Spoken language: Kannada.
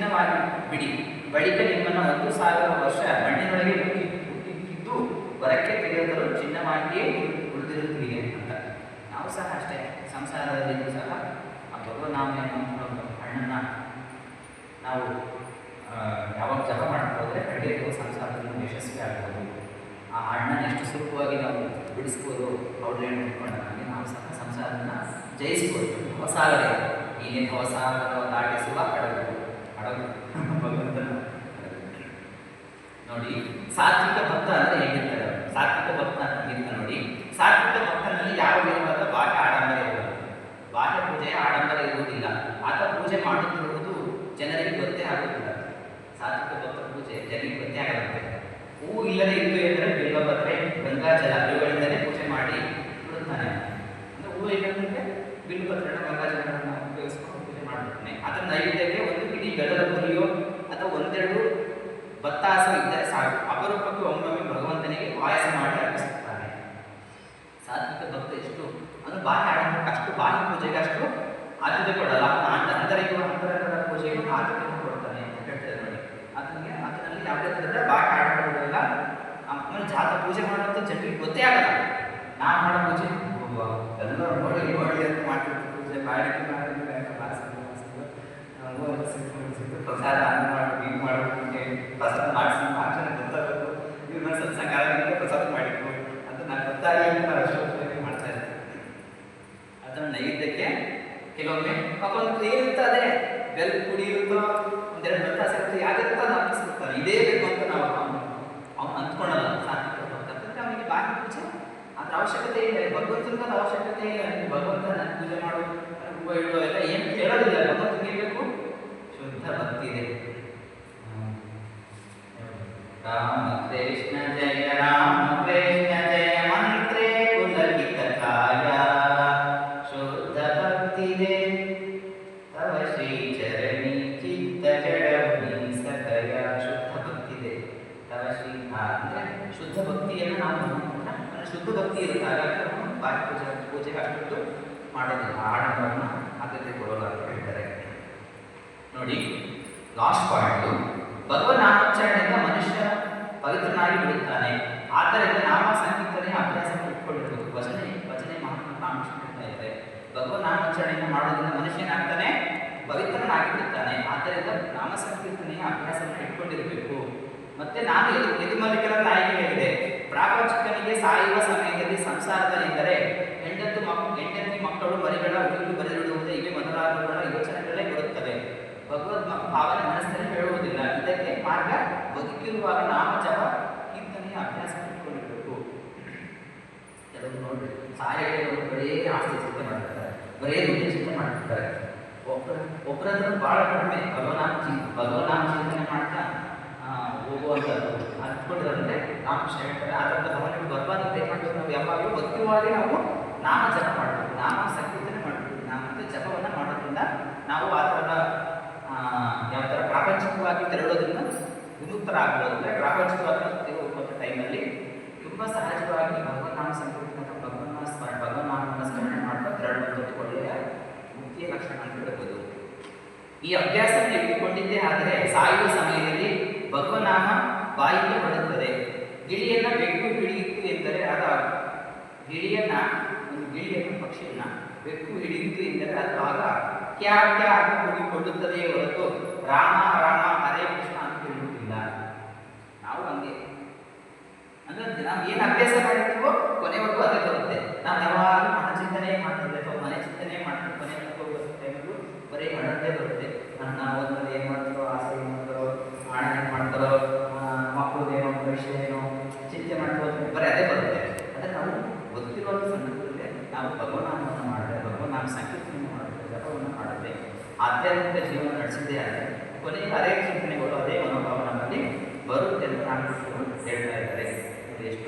ಚಿನ್ನವಾಗಿ ಬಿಡಿ. ಬಳಿಕ ನಿಮ್ಮನ್ನು ಒಂದು ಸಾವಿರ ವರ್ಷ ಮಣ್ಣಿನೊಳಗೆ ಹುಟ್ಟಿದ್ದು ಹೊರಕ್ಕೆ ಚಿನ್ನ ಚಿನ್ನವಾಗಿಯೇ ಉಳಿದಿರುತ್ತೀರಿ ಅಂತ. ನಾವು ಸಹ ಅಷ್ಟೇ. ಸಂಸಾರದಲ್ಲಿಯೂ ಸಹ ಆ ನಾವು ಏನು ಹಣ್ಣನ್ನು ನಾವು ಯಾವಾಗ ಜಪ ಮಾಡ್ತಾ ಹೋದರೆ ಖಂಡಿತ ಸಂಸಾರದಲ್ಲಿ ಯಶಸ್ವಿ ಆಗ್ಬೋದು. ಆ ಹಣ್ಣನ್ನು ಎಷ್ಟು ಸುಲಭವಾಗಿ ನಾವು ಬಿಡಿಸ್ಬೋದು ಇಟ್ಕೊಂಡು ನಮಗೆ ನಾವು ಸಹ ಸಂಸಾರವನ್ನು ಜಯಿಸ್ಬೋದು. ಹೊಸ ಏನೇ ಹೊಸ ದಾಟಿಸುವ ಹಡಗು ಭಗವಂತನ ನೋಡಿ, ಸಾತ್ವಿಕ ಭಕ್ತ ಅಂದ್ರೆ ಹೇಗಿರ್ತಾರೆ ಸಾತ್ವಿಕ ಭಕ್ತ ಅಂತ ನೋಡಿ, ಸಾತ್ವಿಕ ಭಕ್ತನಲ್ಲಿ ಯಾವ ವಿಧವಾದ ಬಾಹ್ಯ ಆಡಂಬರ ಇರುವುದಿಲ್ಲ. ಬಾಹ್ಯ ಪೂಜೆಯ ಆಡಂಬರ ಇರುವುದಿಲ್ಲ. ಆತ ಪೂಜೆ ಮಾಡುತ್ತಿರುವುದು ಜನರಿಗೆ ಗೊತ್ತೇ ಆಗುತ್ತಿಲ್ಲ. ಸಾತ್ವಿಕ ಭಕ್ತ ಪೂಜೆ ಜನರಿಗೆ ಗೊತ್ತೇ ಆಗದಂತೆ. ಹೂ ಇಲ್ಲದೆ ಎಂದರೆ ಬಿಲ್ವಪತ್ರೆ ಗಂಗಾಜಲ ಇವುಗಳಿಂದಲೇ ಪೂಜೆ ಮಾಡಿ ಬಿಡುತ್ತಾನೆ ಅಂದ್ರೆ ಹೂವು ಇಲ್ಲದಂತೆ ಬಿಲ್ವಪತ್ರೆನ ಗಂಗಾಜಲವನ್ನು ಉಪಯೋಗಿಸ್ಕೊಂಡು ಪೂಜೆ ಮಾಡ್ಬಿಡ್ತಾನೆ ಅದರ ನೈವೇದ್ಯಕ್ಕೆ ಒಂದು ಇಡೀ ಅಥವಾ ಒಂದೆರಡು ಬತ್ತಾಸ ಇದ್ದರೆ ಸಾಕು. ಅಪರೂಪಕ್ಕೆ ಒಮ್ಮೊಮ್ಮೆ ಭಗವಂತನಿಗೆ ಪಾಯಸ ಮಾಡಿ ಅರ್ಪಿಸುತ್ತಾರೆ. ಸಾತ್ವಿಕ ಭಕ್ತ ಎಷ್ಟು? ಅಂದ್ರೆ ಬಾಹ್ಯ ಆಡಂಬರಕ್ಕೆ ಅಷ್ಟು ಬಾಹ್ಯ ಪೂಜೆಗೆ ಅಷ್ಟು ಆದ್ಯತೆ ಕೊಡಲ್ಲ. ಆಂತರಿಕ ಅಂತರಂಗದ ಪೂಜೆಗೆ ಆದ್ಯತೆಯನ್ನು ಕೊಡ್ತಾನೆ ಅಂತ ಹೇಳ್ತಾರೆ ನೋಡಿ. ಅದನ್ನೇ ಅದರಲ್ಲಿ ಯಾವುದೇ ಥರದ ಬಾಹ್ಯ ಆಡಂಬರಗಳಿಲ್ಲ ಆಮೇಲೆ ಜಾತ ಪೂಜೆ ಮಾಡುವಂಥ ಜನರಿಗೆ ಗೊತ್ತೇ ಆಗಲ್ಲ. ನಾನು ಮಾಡೋ ಪೂಜೆ? ಎಲ್ಲರೂ ನೋಡಿ ನೋಡಿ ಅಂತ ಮಾಡ್ತಿರ್ತಾರೆ ಪೂಜೆ ಬಾಡಿಗೆ ಮಾಡಿ ಪ್ರಸಾದ ಅನ್ನ ಮಾಡಿ, ಇದು ಮಾಡೋದಕ್ಕೆ ಪ್ರಸಾದ ಮಾಡಿಸಿ ಮಾಡ್ತಾರೆ ಗೊತ್ತಾಗಬೇಕು ಇವ್ರನ್ನ ಸತ್ಸಂಗ ಆಗೋದಕ್ಕೆ ಪ್ರಸಾದ ಮಾಡಿದ್ರು. ಅಂತ ನಾನು ಗೊತ್ತಾಗಿ ನಾನು ಮಾಡ್ತಾ ಇರ್ತೀನಿ ಅದನ್ನ ನೈವೇದ್ಯಕ್ಕೆ ಕೆಲವೊಮ್ಮೆ ಮಕ್ಕಳು ಅದೇ, ಬೆಲ್ ಪುಡಿ ಇರುತ್ತೋ, ಒಂದೆರಡು ಭತ್ತ ಸಿಗುತ್ತೆ ಯಾವ್ದಿರುತ್ತೋ ಅದನ್ನ ಅರ್ಪಿಸ್ಬಿಡ್ತಾನೆ ಇದೇ ಬೇಕು ಅಂತ ನಾವು ಅವ್ನು ಅಂದ್ಕೊಳಲ್ಲ ಸಾತ್ವಿಕ ಅಂತಂದ್ರೆ ಅವನಿಗೆ ಬಾಕಿ ಪೂಜೆ ಅದ್ರ ಅವಶ್ಯಕತೆ ಇಲ್ಲ. ಭಗವಂತನ ಅವಶ್ಯಕತೆ ಇಲ್ಲ. ಭಗವಂತನ ಪೂಜೆ ಮಾಡು ಹೂವು ಇಡುವ ಎಲ್ಲ ಏನು ಕೇಳೋದಿಲ್ಲ. ಭಗವಂತನಿಗೆ ಶುದ್ಧ ಭಕ್ತಿ ಇದೆ. ರಾಮ ಕೃಷ್ಣ ಜಯ, ರಾಮ ಕೃಷ್ಣ ಜಯ, ಮಂತ್ರೇ ಪುಲಕಿತ ಕಾಯ. ಶುದ್ಧ ಭಕ್ತಿದೆ ತವ ಶ್ರೀ ಚರಣಿ ಚಿತ್ತ ಜಡಮಿ ಸಕಯ ಶುದ್ಧ ಭಕ್ತಿದೆ ತವ ಶ್ರೀ ಅಂದ್ರೆ ಶುದ್ಧ ಭಕ್ತಿಯನ್ನು ನಾವು ಶುದ್ಧ ಭಕ್ತಿ ಇರುತ್ತೆ ಹಾಗಾಗಿ ನಾವು ಬಾಯಿ ಪೂಜೆ ಪೂಜೆಗೆ ಅಷ್ಟು ಮಾಡೋದಿಲ್ಲ ಆಡಂಬರನ್ನ ಆದ್ಯತೆ ಕೊಡೋಲ್ಲ ಅಂತ ಹೇಳ್ತಾರೆ ನೋಡಿ ಲಾಸ್ಟ್ ಪಾಯಿಂಟ್ ಭಗವನ್ನಾಮೋಚ್ಚಾರಣೆಯಿಂದ ಮನುಷ್ಯ ಪವಿತ್ರನಾಗಿ ಬಿಡುತ್ತಾನೆ ಆದ್ದರಿಂದ ನಾಮ ಸಂಕೀರ್ತನೆ ಅಭ್ಯಾಸ ಇಟ್ಕೊಂಡಿರಬೇಕು ಭಜನೆ ಭಜನೆ ಮಹಾತ್ಮ ರಾಮಕೃಷ್ಣ ಹೇಳ್ತಾ ಇದ್ದಾರೆ ಭಗವನ್ ನಾಮೋಚ್ಚಾರಣೆಯನ್ನು ಮಾಡೋದ್ರಿಂದ ಮನುಷ್ಯನಾಗ್ತಾನೆ, ಪವಿತ್ರನಾಗಿ ಬಿಡುತ್ತಾನೆ ಆದ್ದರಿಂದ ನಾಮ ಸಂಕೀರ್ತನೆಯ ಅಭ್ಯಾಸವನ್ನು ಇಟ್ಕೊಂಡಿರಬೇಕು. ಮತ್ತೆ ನಾನು ಯದು ಯದುಮಲಿಕರ ತಾಯಿಗೆ ಹೇಳಿದೆ ಪ್ರಾಪಂಚಿಕನಿಗೆ ಸಾಯುವ ಸಮಯದಲ್ಲಿ ಸಂಸಾರದ ಬರೀ ಚಿಂತನೆ ಚಿಂತೆ ಮಾಡ್ತಿರ್ತಾರೆ ಒಬ್ಬರ ಒಬ್ಬರದ್ದು ಭಾಳ ಕಡಿಮೆ. ಭಗವನಾಮ ಚಿ ಭಗವನಾಮ ಚಿಂತನೆ ಮಾಡ್ತಾ ಹೋಗುವಂಥದ್ದು. ಅಂದ್ಕೊಂಡಿರೋದ್ರೆ ರಾಮಕೃಷ್ಣ ಹೇಳ್ತಾರೆ ಆ ಭಗವಂತ ಏನು ಮಾಡಬೇಕು ನಾವು? ಯಾವಾಗಲೂ ಬದುಕಿರುವಾಗಲೇ ನಾವು ನಾಮ ಜಪ ಮಾಡಬೇಕು. ನಾಮ ಸಂಕೀರ್ತನೆ ಮಾಡಬೇಕು. ನಾಮ ಜಪವನ್ನು ಮಾಡೋದ್ರಿಂದ ನಾವು ಆ ಥರ ಯಾವ ಥರ ಪ್ರಾಪಂಚಿಕವಾಗಿ ತೆರಳೋದ್ರಿಂದ ವಿಮುಕ್ತರಾಗ್ಬೋದು. ಅಂದರೆ ಪ್ರಾಪಂಚಿಕವಾಗಿ ಟೈಮಲ್ಲಿ ತುಂಬ ಸಹಜವಾಗಿ ಈ ಅಭ್ಯಾಸ ಇಟ್ಟುಕೊಂಡಿದ್ದೆ ಆದರೆ ಸಾಯುವ ಸಮಯದಲ್ಲಿ ಭಗವನಾಮ ಬಾಯಿಗೆ ಬರುತ್ತದೆ ಗಿಳಿಯನ್ನ ಬೆಕ್ಕು ಹಿಡಿಯಿತು ಎಂದರೆ ಅದ ಗಿಳಿಯನ್ನ, ಒಂದು ಗಿಳಿಯನ್ನ, ಪಕ್ಷಿಯನ್ನ ಬೆಕ್ಕು ಹಿಡಿಯಿತು ಎಂದರೆ ಅದು ಆಗ ಕ್ಯಾ ಕ್ಯಾ ಅಂತ ಹೊರತು ರಾಮ ರಾಮ, ಹರೇ ಕೃಷ್ಣ ಅಂತ ಹೇಳುವುದಿಲ್ಲ. ನಾವು ಹಂಗೆ. ಅಂದ್ರೆ ನಾವು ಏನು ಅಭ್ಯಾಸ ಮಾಡಿರ್ತೀವೋ ಕೊನೆವರೆಗೂ ಅದೇ ಬರುತ್ತೆ. ನಾವು ಯಾವಾಗಲೂ ಮನಚಿಂತನೆ ಅಥವಾ ಮನೆ ಚಿಂತನೆ ಮಾಡ್ತೀವಿ ಕೊನೆವರೆಗೂ ಬರೀ ಹಣದ್ದೇ ಬರುತ್ತೆ. ನನ್ನ ಓದ್ತಾರೆ ಏನು ಮಾಡ್ತಾರೋ, ಆಸೆ ಏನು ಮಾಡ್ತಾರೋ ಹಣ ಏನು ಮಾಡ್ತಾರೋ ಮಕ್ಕಳದ್ದು ಏನೋ ಭವಿಷ್ಯ ಏನೋ ಚಿಂತೆ ಮಾಡ್ಬೋದು ಬರೀ ಅದೇ ಬರುತ್ತೆ. ಅದಕ್ಕೆ ನಾವು ಗೊತ್ತಿರೋ ಸಂದರ್ಭದಲ್ಲಿ ನಾವು ಭಗವನಾಮವನ್ನು ಮಾಡಿದ್ರೆ ಭಗವನಾಮ ಸಂಕೀರ್ತನೆಯನ್ನು ಮಾಡಿದ್ರೆ, ಜಪವನ್ನು ಮಾಡಿದ್ರೆ, ಆಧ್ಯಾತ್ಮಿಕ ಜೀವನ ನಡೆಸಿದ್ದೇ ಆದರೆ, ಕೊನೆಗೆ ಅದೇ ಚಿಂತನೆಗಳು, ಅದೇ ಮನೋಭಾವ ನಮ್ಮಲ್ಲಿ ಬರುತ್ತೆ ಅಂತ ನಾನು ಹೇಳ್ತಾ ಇದ್ದಾರೆ ಇದು ಎಷ್ಟು